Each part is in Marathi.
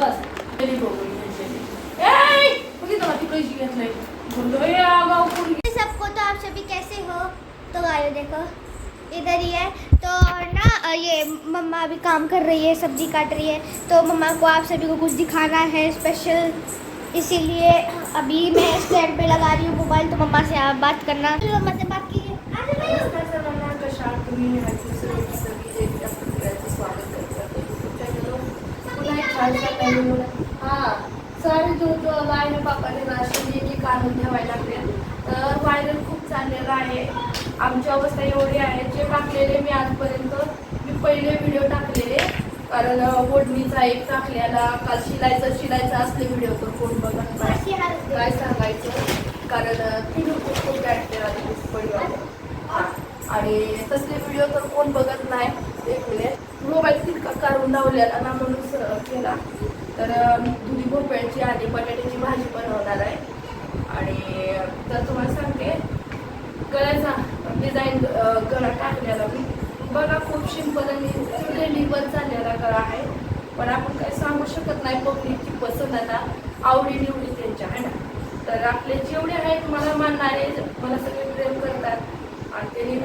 बस तरी बघू ए बघितलं का तिकडे घेतलंय बोललो ए आगाऊ पोरगी सबको तो आप सभी कैसे हो? तो गायो देखो इधर ही है। तो ना ये मम्मा अभी काम कर रही है सब्ज़ी काट रही है। तो मम्मा को आप सभी को कुछ दिखाना है स्पेशल इसीलिए अभी मैं स्टैंड पे लगा रही हूँ मोबाइल तो मम्मा से आप बात करना। तो मम्मा से बात कीजिए। पुन्हा सर जो जो लाईन पापाने राशन की काढून ठेवायला लागले तर व्हायरल खूप चाललेलं आहे आमची अवस्था एवढी आहे जे टाकलेले मी आजपर्यंत मी पहिले व्हिडिओ टाकलेले कारण वडणीचा ओढणीचा एक टाकलेला काल शिलायचं शिलायचं असले व्हिडिओ तर कोण बघत नाही काय सांगायचं कारण तिने खूप खूप ॲक्टर आणि तसले व्हिडिओ तर कोण बघत नाही. एक मिनिट. मोबाईल तितका काढून लावलेला ना म्हणून स केला. तर दुधी भोपळ्याची आणि बटाट्याची भाजी बनवणार आहे. आणि तर तुम्हाला सांगते गळ्याचा डिझाईन गळा टाकलेला मी. बघा खूप सिंपल आणि ट्रेंडिंगवर चाललेला गळा आहे. पण आपण काही सांगू शकत नाही पब्लिकची पसंत आता. आवडी निवडी त्यांच्या आहे ना? तर आपले जेवढे आहेत मला मानणारे मला सगळे प्रेम करतात. आणि त्यांनी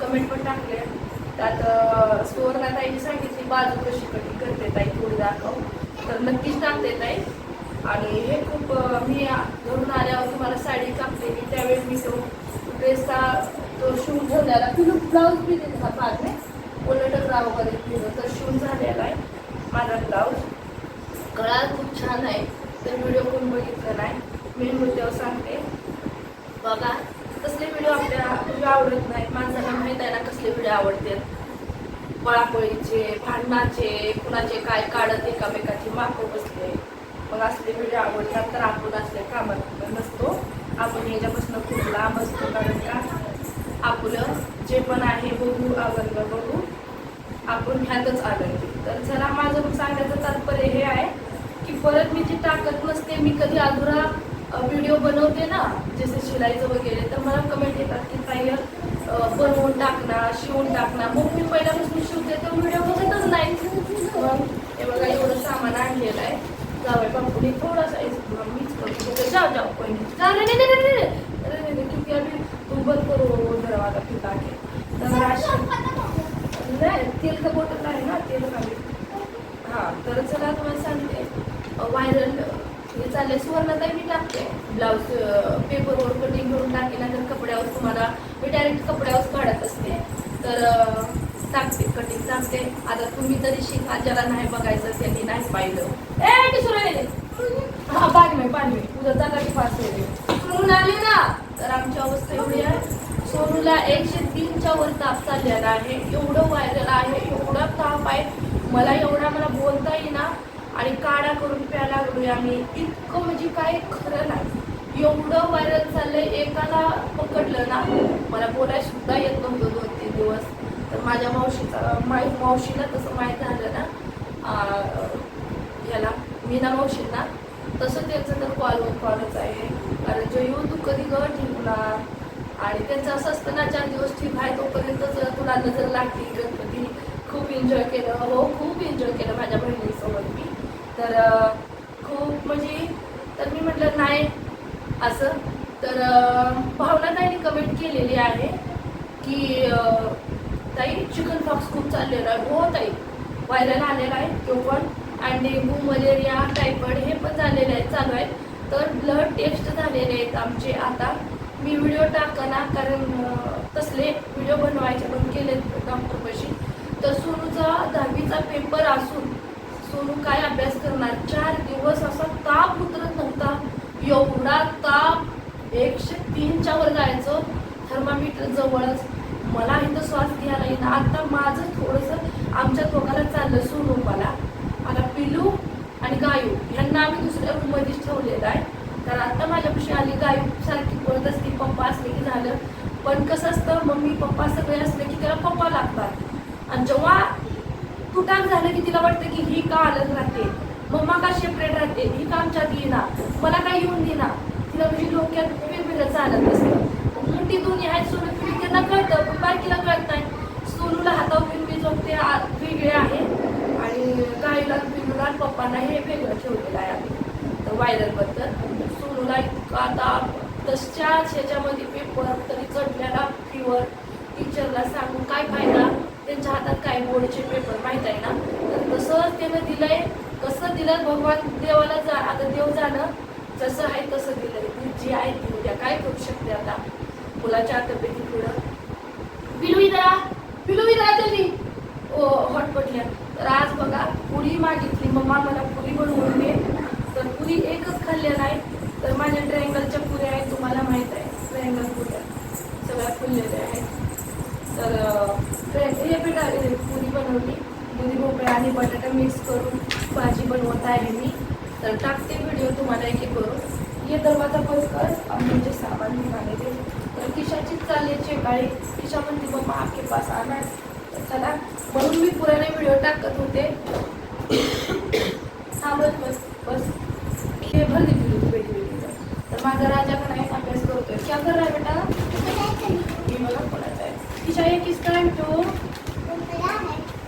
कमेंट पण टाकले. त्यात सुवर्णा ताईने सांगितली बाजू कशी कटी करते ताई थोडी दाखव. तर नक्कीच टाकते ताई. आणि हे खूप मी घरून आल्यावर तुम्हाला साडी कापलेली त्यावेळी मी तो ड्रेसचा तो शिवून झालेला पिलू ब्लाऊज बी दिला बाद नाही उलट राव वगैरे दिलं तर शिवून झालेला आहे माझा ब्लाऊज. गळा खूप छान आहे तर व्हिडिओ कोण बघितलं नाही मेन मुद्द्यावर सांगते. बघा कसले व्हिडिओ आपल्या आवडत नाहीत? माणसाला माहीत आहे ना कसले व्हिडिओ आवडतात. पळापळीचे भांडणाचे कुणाचे काय काढत एकामेकाची मापं बसले मग असले व्हिडिओ आवडतात तर आपण असले कामात नसतो. आपण ह्याच्यापासून खूप लांब असतो. कारण का? आपलं जे पण आहे बघू आवडलं बघू आपण ह्यातच आनंदी. तर चला माझं सांगायचं तात्पर्य हे आहे की परत मी जी टाकत नसते मी कधी अधुरा व्हिडिओ बनवते ना जसे शिलाईचं वगैरे तर मला कमेंट येतात की ताई बनवून टाकणार शिवून टाकणार. मग मी पहिल्यापासून शिवते तर व्हिडिओ बघतच नाही. हे बघा एवढं सामान आणलेलं आहे. जावं बापूने थोडासा मीच करतो तर जाऊ जाऊ पण नाही, नाही, क्योंकि अभी तुम बंद करो दरवाजा तर नाही तेल बॉटल आहे ना तेल खाली. हां तर चला तुम्हाला सांगते. व्हायरल हे चालले सुवर्णताई मी टाकते. ब्लाऊज पेपरवर कटिंग करून टाके कपड्यावर तुम्हाला मी डायरेक्ट कपड्यावर काढत असते. तर टाकते कटिंग टाकते आता तुम्ही तरी शिका ज्याला नाही बघायचं त्यांनी नाही पाहिलं. ए किशोर हा पाणी नाही पाणी उद्या चांगली फास्ट म्हणून आले ना. तर आमची अवस्था एवढी आहे. सोनूला एकशे तीनच्या वर ताप चाललेला आहे. एवढं व्हायरल आहे एवढा ताप आहे. मला एवढा मला बोलता येईना. आणि काढा करून प्यायला लागलोय आम्ही. इतकं म्हणजे काय खरं नाही. एवढं व्हायरल चाललंय एकाला पकडलं ना मला बोलायला सुद्धा येत नव्हतं दोन तीन दिवस. तर माझ्या मावशीचा माय मावशीला तसं माहीत झालं ना ह्याला याला मीना मावशींना तसं त्यांचं तर कॉल कॉलच आहे. कारण जो येऊ तू कधी ग ठेवणार आणि त्यांचं असं असतं ना चार दिवस ठीक आहे तोपर्यंतच तुला नजर लागली गणपती खूप एन्जॉय केलं. हो खूप एन्जॉय केलं माझ्या बहिणीसोबत मी. तर खूप म्हणजे तर मी म्हटलं नाही. असं. तर भावना ताईने कमेंट केलेली आहे की ताई चिकन फॉक्स खूप चाललेला आहे हो ताई. व्हायरल आलेला आहे तो पण. आणि डेंगू मलेरिया टायफॉइड हे पण झालेले आहेत चालू आहे तर ब्लड टेस्ट झालेले आहेत आमचे आता. मी व्हिडिओ टाकणार कारण तसले व्हिडिओ बनवायचे पण केले डॉक्टरपाशी तर सुरूचा दहावीचा पेपर असून सोनू काय अभ्यास करणार? चार दिवस असा ताप उतरत नव्हता. एवढा ताप. एकशे तीनच्या वर जायचं. थर्मामीटर जवळच. मला इथं श्वास घ्यायला येईना. आता माझं थोडंसं आमच्या दोघाला चाललं सोनू मला मला पिलू आणि गायू ह्यांना आम्ही दुसऱ्या रूममध्येच ठेवलेलं आहे. तर आता माझ्यापाशी आली गायू. सारखी बोलत असते पप्पा असले की झालं. पण कसं असतं मम्मी पप्पा सगळे असले की त्याला पप्पा लागतात. आणि जेव्हा तुटाक झालं की तिला वाटतं की ही का अलग राहते. मम्मा का सेपरेट राहते? ही का आमच्यात येणार? मला काय येऊन देणार? तिला म्हणजे डोक्यात वेगवेगळं चालत असतं मोठी दोन्ही आहेत सोनू तुम्ही त्यांना कळतं पण बारकीला कळत नाही सोनूला हातावर घेऊन मी झोपते वेगळे आहे. आणि गाईला पिलूला पप्पांना हे वेगळं ठेवलेलं आहे आम्ही. तर वायरलबद्दल सोनूला इतका आता तशाच ह्याच्यामध्ये पेपर तरी चढल्याला फीवर टीचरला सांगून काय फायदा? त्यांच्या हातात काय बोर्डचे पेपर माहीत आहे ना? तर तसंच त्यानं दिलंय कसं दिलं भगवान देवाला जा आता देव जाणं जसं आहे तसं दिलंय. ती जी आहे ती उद्या काय करू शकते आता? मुलाच्या तब्येती पुढं. पिलू इधरा पिलू जल्दी. ओ हॉटपटल्या तर आज बघा पुरी मागितली. मम्मा मला पुरी बनवून दे. तर पुरी एकच खाल्ल्या नाही तर माझ्या ट्रायंगलच्या पुऱ्या आहेत तुम्हाला माहीत आहे. ट्रायंगल पुऱ्या. सगळ्या फुललेल्या आहेत. तर हे पुरी बनवली. दुधी भोपळा आणि बटाटा मिक्स करून भाजी बनवत आहे मी. तर टाकते व्हिडिओ तुम्हाला एक एक करून. ये दरवाजा बस कर म्हणजे सामान मी ते तर किशाचीच चालली चेकाळी किशा म्हणते मम्मा आपके पास आणा चला म्हणून मी पुराने व्हिडिओ टाकत होते. हा बस बस. हे भर दे होती तर माझा राजा पण आहे अभ्यास करतोय. क्या कर रहा है बेटा मी मला बोलायचं हे आहे तो?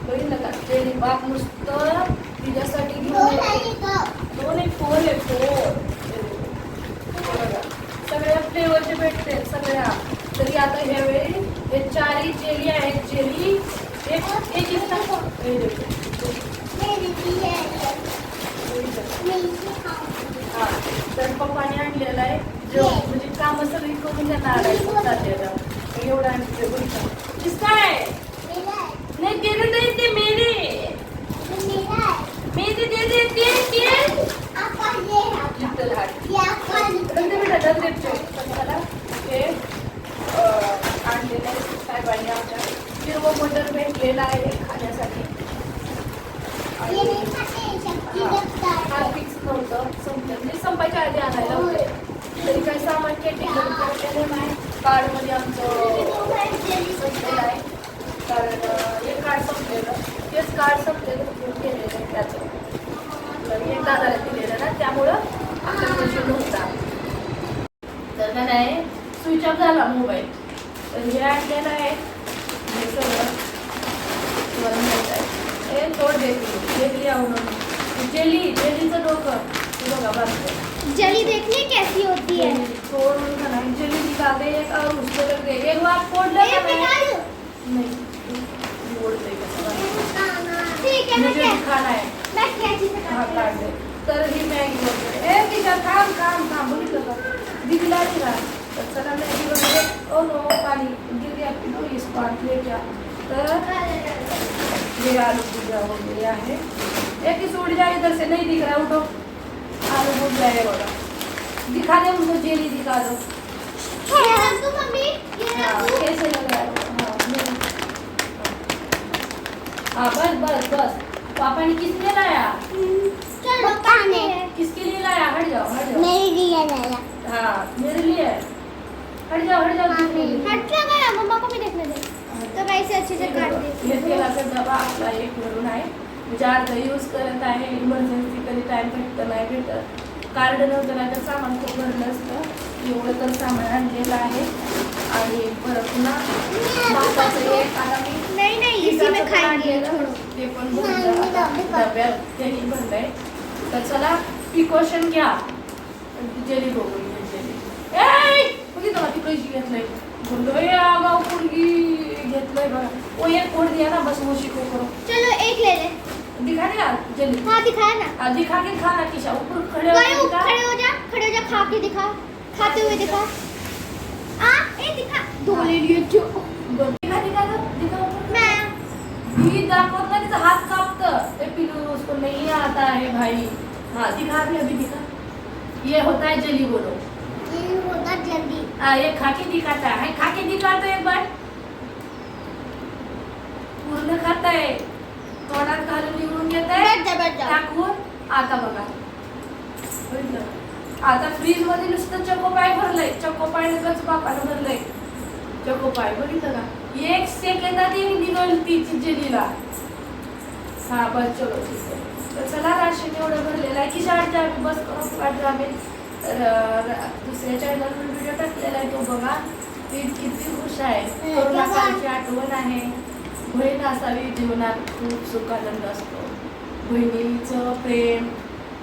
बघितलं का ते बाप नुसतं तिच्यासाठी घेऊन. दोन एक फोर आहे फोर. सगळ्या फ्लेवरचे भेटते सगळ्या. तरी आता ह्यावेळी हे चारही जेली आहेत. जेली एक हे. हा तर पप्पाने आणलेलं आहे. जो म्हणजे कामं सगळी करून त्यांना आणायचं चाललेलं. एवढं आणलं किसका आहे नाही तेरे नाही ते मेरे मेरे दे देते के लिटल हार्ट रंग बेटा डर देतो. चला हे अं, आणलेलं आहे साहेबांनी आमच्या. हिरवं मटर भेटलेलं आहे खाण्यासाठी. हा फिक्स नव्हतं. संपलं. म्हणजे संपायच्या आधी आणायला होते. तरी काही सामान केलेलं नाही. कार्डमध्ये आमचं संपलेलं आहे. कारण हे कार्ड संपलेलं. तेच कार्ड संपलेलं केलेलं आहे त्याचं. तर हे दादाला दिलेलं ना त्यामुळं आपल्या पैसे नव्हता. तर का नाही स्विच ऑफ झाला मोबाईल तर हे आणलेलं आहे. हे सगळं हे तोड देते जेली आवडून जेली जेलीचं डोकं. बघा बघते जली देखने कैसी होती है? तोडून का नाही जेली निकाल दे एक और उसको रख दे। एक बार फोड़ ये लेना निकाल। मैं दूं? नहीं मोड़ते कसं ठीक है मैं मुझे क्या खाना है। मैं कैची से हा काटती काढले तर ही मॅगी वगैरे ए तिच्या थांब थांब थांब बघितलं का दिदीला दिला तर चला मॅगी वगैरे ओ नो पाणी गिर गया। पिलो इस पार्ट ले क्या? तर ये आलू भुजिया वगैरे आहे एक ही उड़ जाए इधर से नहीं दिख रहा उठो। आलू भुजिया है बोला दिखा दे उनको जेली दिखा दो। दूँ हाँ, दूँ कैसे लग रहा है। हाँ, हाँ। बस बस बस। पापा ने किसने लाया? चलो पानी किसके लिए लाया? हट जाओ हट जाओ। मेरे लिए लाया। हाँ मेरे लिए। हट जाओ हट जाओ हट गया मम्मा को भी देखने दे। तो मैं इसे अच्छे से काट देती हे तेलाचा डबा आपला एक भरून आहे म्हणजे अर्धा यूज करत आहे इमर्जन्सी कधी टाइम भेटतं नाही भेटत. कार्ड नव्हतं नाही तर सामान खूप भरलं असतं. एवढं तर सामान आणलेलं आहे. आणि परत पुन्हा ते पण डब्यात त्यांनी भरलंय. तर चला प्रिकॉशन घ्या. जेली बघून बघितलं का? ती कशी घेतलंय. बोललो ए आगाव पोरगी घेतलंय बघा. ओ एक कोड दिया ना बस वो शिको करो चलो एक ले ले. दिखा दे यार जल्दी। हाँ दिखाया ना। आ, दिखा के खाना किशा ऊपर खड़े हो ऊपर खड़े हो जा खड़े हो जा खा के दिखा खाते हुए दिखा। आ ए दिखा। दो ले लिए जो दिखा दिखा दो, दिखा। मैं। ही दाखवत ना तिचा हात कापतं। ते पिलू उसको नहीं आता है भाई। हाँ दिखा अभी अभी दिखा। ये होता है जली बोलो। ये जल्दी आ, ये खाके दिखाता है। खाके दिखा तो एक बार। पूर्ण खाताय तोंडात घालून निवडून घेत टाकून आता बघा? आता फ्रीजमध्ये नुसतं चकोपाय भरलंय. चकोपाय नकच बापानं भरलंय. चकोपाय बघितलं का? एक सेकंदात एक निघल ती जेलीला. हा बस चलो ठीक आहे. तर चला राशन एवढं भरलेलं आहे. की शाळेत आम्ही बस करून आम्ही दुसऱ्या चॅनलवर व्हिडिओ टाकलेला आहे तो बघा. ती किती खुश आहे. कोरोना काळची आठवण आहे. बहीण असावी जीवनात खूप सुखानंद असतो. बहिणीचं प्रेम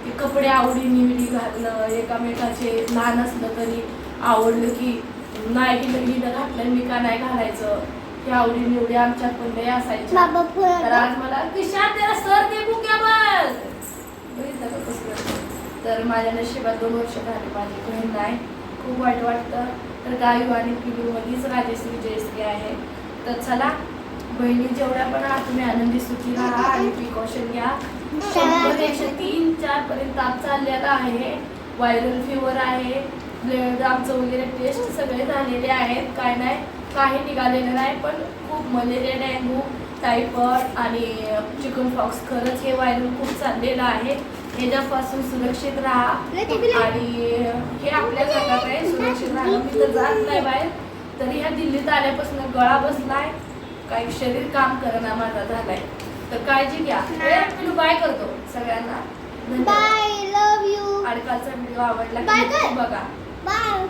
ते कपडे आवडी निवडी घालणं एकामेकाचे लहान असलं तरी आवडलं की नाही गेलं हिनं घातलं मी का नाही घालायचं? ही आवडी निवडी आमच्यात पण लय असायच्या बाबा तर आज मला किशात त्याला सर ते बुक्या बघ बघितलं का कसलं? तर माझ्या नशिबात दोन वर्ष झाली माझी बहीण नाही. खूप वाईट वाटतं. तर गायू आणि पिलू मध्येच राजश्री जयश्री आहे. तर चला बहिणी जेवढ्या पण आहात तुम्ही आनंदी सुखी राहा आणि प्रिकॉशन घ्या. शंभर एकशे तीन चार पर्यंत ताप चाललेला आहे. व्हायरल फिवर आहे. ब्लड आमचं वगैरे टेस्ट सगळे झालेले आहेत. काय नाही काही निघालेलं नाही पण खूप मलेरिया डेंगू टायफॉइड आणि चिकन फॉक्स खरंच हे व्हायरल खूप चाललेलं आहे. ह्याच्यापासून सुरक्षित राहा. आणि हे आपल्या जगात आहे. सुरक्षित राहणं मी तर जात नाही बाहेर. तरी ह्या दिल्लीत आल्यापासून गळा बसलाय. काही शरीर काम करणा माझा झालाय. तर काळजी घ्या. बाय करतो सगळ्यांना. बाय लव यू आणि कालचा व्हिडिओ आवडला बघा. बाय